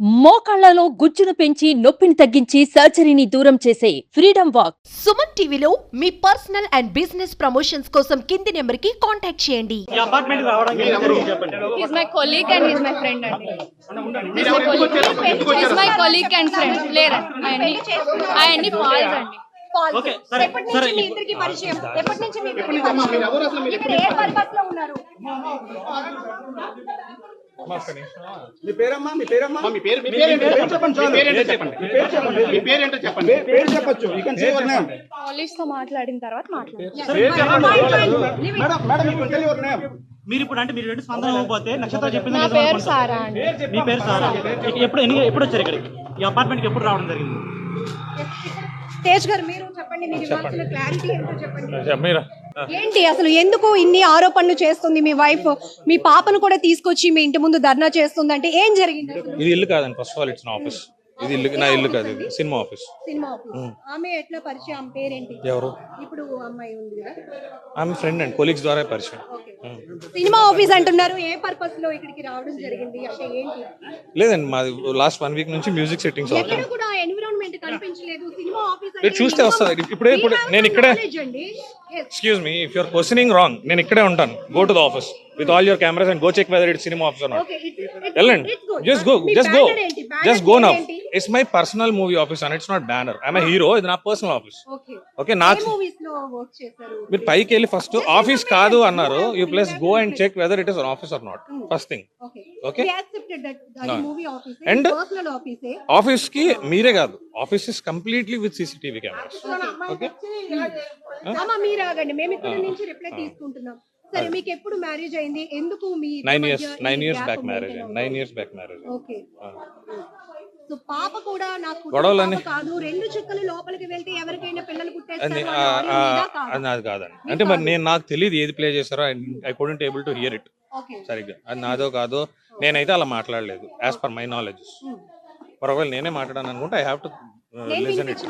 మోకాళ్ళలో గుజ్జును పెంచి నొప్పిని తగ్గించి సర్జరీని దూరం చేసే ఫ్రీడమ్ వాక్. సుమన్ టీవీలో మీ పర్సనల్ అండ్ బిజినెస్ ప్రమోషన్స్ కోసం కింది నెంబర్కి కాంటాక్ట్ చేయండి. పరిచయం? మీ ఉన్నారు మీ పేరమ్మా మీ పేరమ్మా? మీ పేరు మీ పేరు ఏంటో చెప్పండి. మీ పేరు ఏంటో చెప్పండి. మీ పేరు ఏంటో చెప్పండి. పేరు చెప్పొచ్చు. You can say your name కాలేజ్తో మాట్లాడిన తర్వాత పేరు చెప్పండి. Madam madam you can tell your name మీరు ఇప్పుడు అంటే మీరు రెండు స్పందన ఇవ్వకపోతే నక్షత్ర చెప్పింది నా నిజం పేరు అనుకుంటా. సారా అండి. మీ పేరు సారా ఎప్పుడు ఎన్ని ఎప్పుడు వచ్చారు ఇక్కడికి? ఈ అపార్ట్మెంట్కి ఎప్పుడు రావడం జరిగింది? తేజ్ గారు మీరు చెప్పండి క్లారిటీ ఏంటో చెప్పండి. మీరా ఏంటి అసలు ఎందుకు ఇన్ని ఆరోపణలు చేస్తుంది మీ వైఫ్ మీ పాపను కూడా తీసుకొచ్చి మీ ఇంటి ముందు ధర్నా చేస్తుంది అంటే ఏం జరిగింది? ఇది ఇల్లు కాదండి ఫస్ట్ ఆఫ్ ఆల్ ఇట్స్ నా ఆఫీస్ ఇది ఇల్లు నా ఇల్లు కాదు ఇది సినిమా ఆఫీస్ సినిమా ఆఫీస్ ఆమె ఎట్లా పరిచయం? ఆమె పేరేంటి? ఎవరు? ఇప్పుడు అమ్మాయి ఉంది కదా. ఆమె ఫ్రెండ్ అండ్ కొలీగ్స్ ద్వారా పరిచయం. సినిమా ఆఫీస్ అంటున్నారు ఏ పర్పస్లో ఇక్కడికి రావడం జరిగింది? అంటే ఏంటి? లేదండి మాది లాస్ట్ వన్ వీక్ నుంచి మ్యూజిక్ సెట్టింగ్స్ ఎక్కడ ఎన్విరాన్మెంట్ కనిపించలేదు సినిమా ఆఫీస్ మీరు చూస్తే వస్తుంది. ఇప్పుడే- ఇప్పుడే- నేను ఇక్కడే-. Excuse me if you're questioning wrong నేను ఇక్కడే ఉంటాను. Go to the office with all your cameras and go check whether it cinema office not Okay, it- it- వెళ్ళండి. Just go just go just go now? It's my personal movie office and it's not banner I'm hero ఇది నా personal office. Okay నాకు చేశారు? మీరు పైకి వెళ్ళి first office కాదు అన్నారు. You please go and check whether it is office or not first thing okay personal ఆఫీస్కి మీరే కాదు. Office is completely with CCTV cameras okay మీరు ఆగండి. మేము ఇక్కడ నుంచి రిప్లై తీసుకుంటున్నాం. సరే మీకు ఎప్పుడు మ్యారేజ్ అయింది? ఎందుకు మీ nine years nine years back marriage nine years back marriage okay so పాప కూడా నాకు గొడవలన్నీ- కాదు. రెండు చుక్కలు లోపలికి వెళ్తే ఎవరికైనా పిల్లలు పుట్టేస్తారు? అది కాదండి. అంటే మరి నేను నాకు తెలియదు ఏది ప్లే చేశారో. I couldn't able to hear it సరిగ్గా. అది నాదో కాదో నేనైతే అలా మాట్లాడలేదు యాజ్ పర్ మై నాలెడ్జ్ ఒకవేళ నేనే మాట్లాడాను అనుకుంటే I have to listen it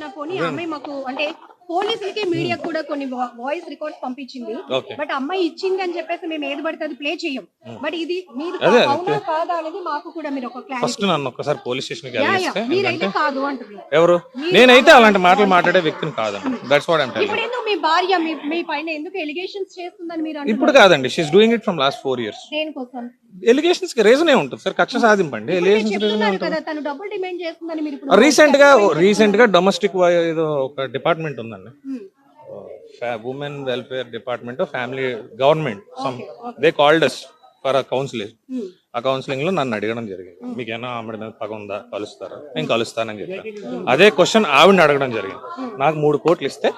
మాకు అంటే పోలీసులకి మీడియా కూడా కొన్ని వాయిస్ రికార్డ్స్ పంపించింది. బట్ అమ్మాయి ఇచ్చింది అని చెప్పేసి మేము ఏది పడితే అది ప్లే చేయం. బట్ ఇది మీరు అవునా కాదా అనేది మాకు కూడా మీరు ఒక ఫస్ట్ నన్ను ఒక్కసారి పోలీస్ మీరైతే ఎందుకంటే కాదు అంటున్నారు. ఎవరు? నేనైతే అలాంటి మాటలు మాట్లాడే వ్యక్తిని కాదండి దట్స్ వాట్ టెలింగ్ ఇప్పుడు ఎందుకు మీ భార్య మీ పైన ఎందుకు ఎలిగేషన్స్ చేస్తుందని మీరు ఇప్పుడు కాదండి she's doing it from last four years దేనికోసం? ఎలిగేషన్స్కి రీజన్ ఉంటుంది? సార్ కక్ష సాధింపండి. ఎలిగేషన్స్ రీజన్ ఉంటుంది? రీసెంట్గా రీసెంట్గా డొమెస్టిక్ ఏదో ఒక డిపార్ట్మెంట్ ఉందండి. Hmm. Women welfare department family government some they called us for a counselling Hmm. ఆ కౌన్సిలింగ్లో నన్ను అడగడం జరిగింది. మీకేనా ఆవిడ మీద పగ ఉందా? కలుస్తారా? నేను కలుస్తానని చెప్పాను. అదే క్వశ్చన్ ఆవిడని అడగడం జరిగింది. నాకు మూడు కోట్లు ఇస్తే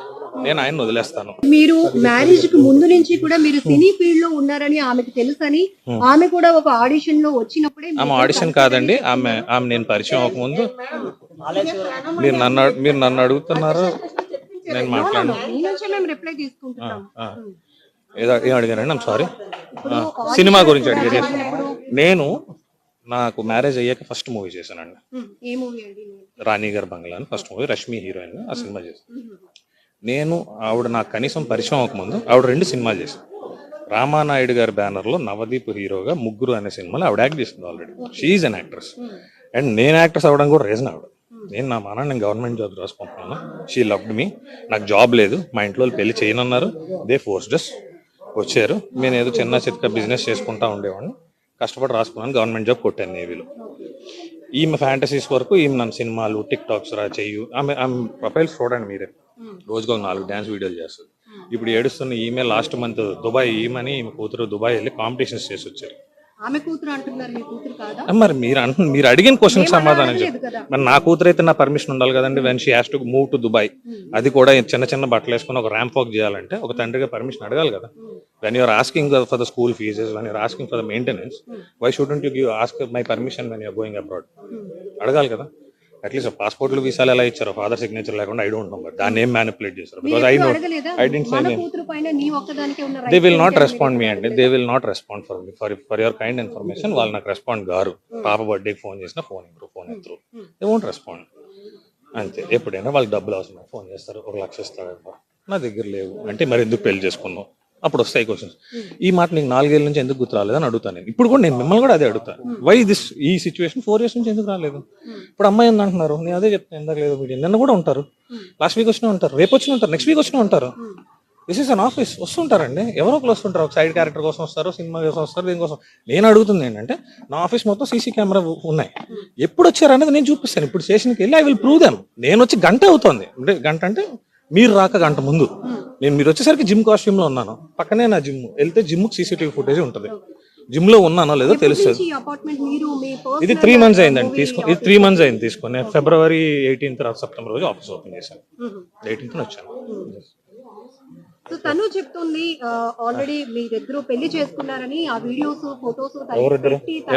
నేను ఆయన వదిలేస్తాను. మీరు మ్యారేజ్కి ముందు నుంచి కూడా మీరు సినీ ఫీల్డ్లో ఉన్నారని ఆమెకు తెలుసని ఆమె కూడా ఒక ఆడిషన్లో వచ్చినప్పుడే ఆమె ఆడిషన్ కాదండి ఆమె ఆమె నేను పరిచయం అవ్వకముందు మీరు నన్ను మీరు నన్ను అడుగుతున్నారు? నేను మాట్లాడను. మీ నుంచే మేము రిప్లై తీసుకుంటున్నాం. ఆ. ఏదో ఏం ఐమ్ సారీ సినిమా గురించి అడిగారు. నేను నాకు మ్యారేజ్ అయ్యాక ఫస్ట్ మూవీ చేశానండి. రాణి గారి బంగ్లా అని ఫస్ట్ మూవీ రష్మి హీరోయిన్ ఆ సినిమా చేశాను. నేను ఆవిడ నాకు కనీసం పరిచయం అవ్వకముందు ఆవిడ రెండు సినిమాలు చేశాను రామానాయుడు గారి బ్యానర్లో నవదీప్ హీరోగా ముగ్గురు అనే సినిమాలో ఆవిడ యాక్ట్ చేసింది already she's an actress and నేను యాక్ట్రెస్ అవ్వడం కూడా రీజన్ ఆవిడ. నేను నా మాన నేను గవర్నమెంట్ జాబ్ రాసుకుంటున్నాను. షీ లవ్డ్ మీ నాకు జాబ్ లేదు. మా ఇంట్లో పెళ్ళి చేయనన్నారు. దే ఫోర్స్డస్ వచ్చారు. నేను ఏదో చిన్న చిత్క బిజినెస్ చేసుకుంటా ఉండేవాడిని. కష్టపడి రాసుకున్నాను. గవర్నమెంట్ జాబ్ కొట్టాను నేవీలో ఈమె ఫ్యాంటసీస్ వరకు ఈమె నన్ను సినిమాలు టిక్ టాక్స్ రా చెయ్యు. ఆమె ఆమె ప్రొఫైల్స్ చూడండి మీరే. రోజుకు నాలుగు డ్యాన్స్ వీడియోలు చేస్తుంది ఇప్పుడు ఏడుస్తున్న ఈమె లాస్ట్ మంత్ దుబాయ్ ఈమెని ఈమె కూతురు దుబాయ్ వెళ్ళి కాంపిటీషన్స్ చేసి వచ్చారు. ఆమె కూతురు అంటున్నారు మీ కూతురు కాదా? ఆ, మరి మీరు అంటు మీరు అడిగిన క్వశ్చన్ సమాధానం చెప్పు. మరి నా కూతురు అయితే నా పర్మిషన్ ఉండాలి కదండి when she has to move to Dubai అది కూడా చిన్న చిన్న బట్టలు వేసుకుని ఒక ర్యాంప్ వాక్ చేయాలంటే ఒక తండ్రిగా పర్మిషన్ అడగాలి కదా. When you're asking for the school fees when you're asking for the maintenance why shouldn't you give ask my permission when you're going abroad అడగాలి కదా. అట్లీస్ట్ పాస్పోర్ట్లు వీసాలు ఎలా ఇచ్చారో ఫాదర్ సిగ్నేచర్ లేకుండా ఐ డోంట్ నో దాన్ని ఏం మ్యానిపులేట్ చేశారు? మీరు because I know I didn't they will not respond me అండి. They will not respond for me for for your kind information వాళ్ళు నాకు రెస్పాండ్ గారు పాప బర్త్డేకి ఫోన్ చేసిన ఫోన్ ఇవ్వరు ఫోన్ ఎత్తరు దే వోంట్ రెస్పాండ్ అంతే. ఎప్పుడైనా వాళ్ళకి డబ్బులు అవసరం ఫోన్ చేస్తారు ఒక లక్ష ఇస్తారు నా దగ్గర లేవు. అంటే మరి ఎందుకు పెళ్ళి చేసుకున్నావు? అప్పుడు వస్తాయి క్వశ్చన్స్ ఈ మాట నీకు నాలుగేళ్ళ నుంచి ఎందుకు గుర్తు రాలేదని అడుగుతాను నేను. ఇప్పుడు కూడా నేను మిమ్మల్ని కూడా అదే అడుగుతాను. వై దిస్ ఈ సిచ్యువేషన్ ఫోర్ ఇయర్స్ నుంచి ఎందుకు రాలేదు? ఇప్పుడు అమ్మాయి ఉంది అంటున్నారు. నేను అదే చెప్తాను ఎందుకు లేదు మీడియా నిన్న కూడా ఉంటారు. లాస్ట్ వీక్ వచ్చినా ఉంటారు. రేపు వచ్చినా ఉంటారు. నెక్స్ట్ వీక్ వచ్చినా ఉంటారు. దిస్ ఇస్ అన్ ఆఫీస్ వస్తుంటారండి. ఎవరో ఒకరు వస్తుంటారు. ఒక సైడ్ క్యారెక్టర్ కోసం వస్తారు సినిమా కోసం వస్తారు దీనికోసం నేను అడుగుతుంది ఏంటంటే నా ఆఫీస్ మొత్తం సీసీ కెమెరా ఉన్నాయి. ఎప్పుడు వచ్చారు అనేది నేను చూపిస్తాను. ఇప్పుడు స్టేషన్కి వెళ్ళి ఐ విల్ ప్రూవ్ దెమ్ నేను వచ్చి గంట అవుతుంది. అంటే గంట అంటే మీరు రాక గంట ముందు. నేను మీరు వచ్చేసరికి జిమ్ కాస్ట్యూమ్లో ఉన్నాను. పక్కనే నా జిమ్. వెళ్తే జిమ్ సీసీటీవీ ఫుటేజ్ ఉంటుంది. జిమ్లో ఉన్నానో లేదో తెలుస్తుంది. ఇది త్రీ మంత్స్ అయిందండి. తీసుకొని ఇది త్రీ మంత్స్ అయింది తీసుకొని నేను ఫిబ్రవరి ఎయిటీన్త్ సెప్టెంబర్ రోజు ఆఫీస్ ఓపెన్ చేశాను. ఎయిటీన్త్ వచ్చాను. సో తను చెప్తుంది ఆల్రెడీ పెళ్ళి చేసుకున్నారని ఆ వీడియోస్ ఫొటోస్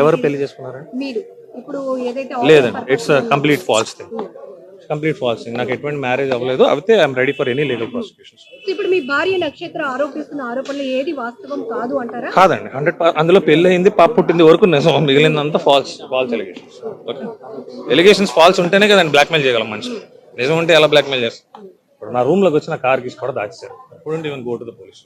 ఎవరు పెళ్ళి చేసుకున్నారండి? మీరు. ఇప్పుడు ఏదైతే లేదండి. It's complete false thing complete false నాకు ఎటువంటి మ్యారేజ్ అవ్వలేదు. అయితే I'm ready for any legal prosecutions ఇప్పుడు మీ భార్య నక్షత్ర ఆరోపిస్తున్న ఆరోపణలు ఏది వాస్తవం కాదు అంటారా? కాదండి. హండ్రెడ్ అందులో పెళ్ళి అయింది పాప పుట్టింది వరకు నిజం. మిగిలిందంతా false false allegations okay allegations false ఉంటేనే కదండి బ్లాక్మెయిల్ చేయగలం మనిషి నిజం ఉంటే ఎలా బ్లాక్మెయిల్ చేస్తాం ఇప్పుడు నా రూమ్లోకి వచ్చి నా కార్ గీసి కూడా దాచేశారు. అప్పుడు even go to the police